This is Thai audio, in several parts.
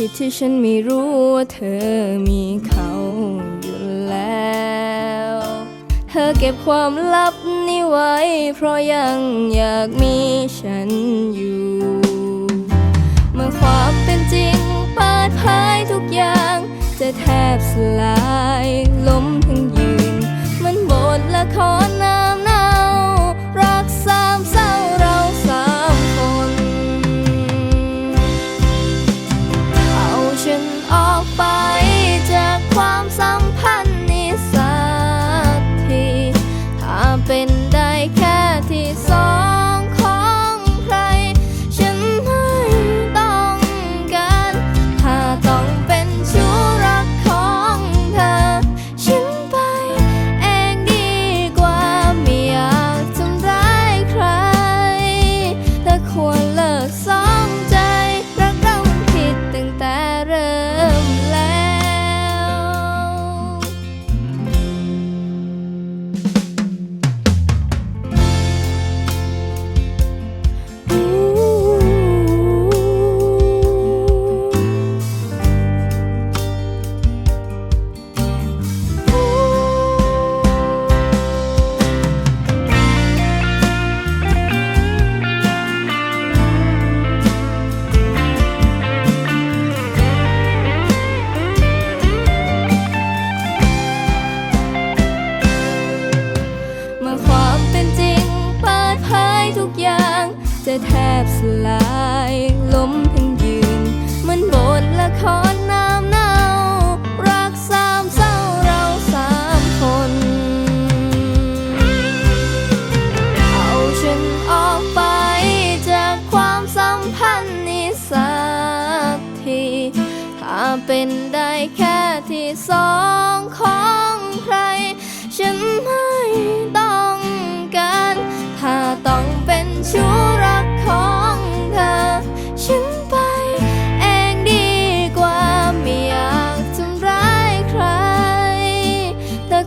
ผิดที่ฉันไม่รู้ว่าเธอมีเขาอยู่แล้ว เธอเก็บความลับนี้ไว้ เพราะยังอยากมีฉันอยู่ เมื่อความเป็นจริงเปิดเผยทุกอย่าง จะแทบสลายล้ม จะแทบสลายล้มทั้งยืนเหมันบทละครน้ำเน่า รักสามเศร้าเราสามคน เอาฉันออกไปจากความสัมพันธ์นี้สักที ถ้าเป็นได้แค่ที่สองขอ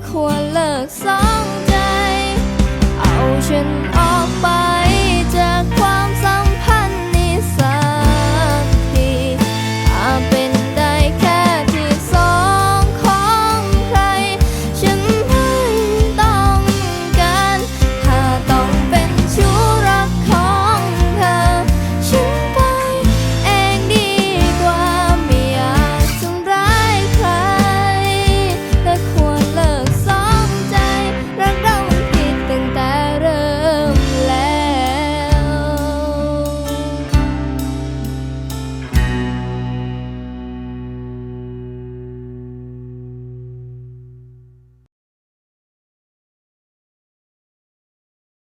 ควรเลิกสองใจ เอาฉันอ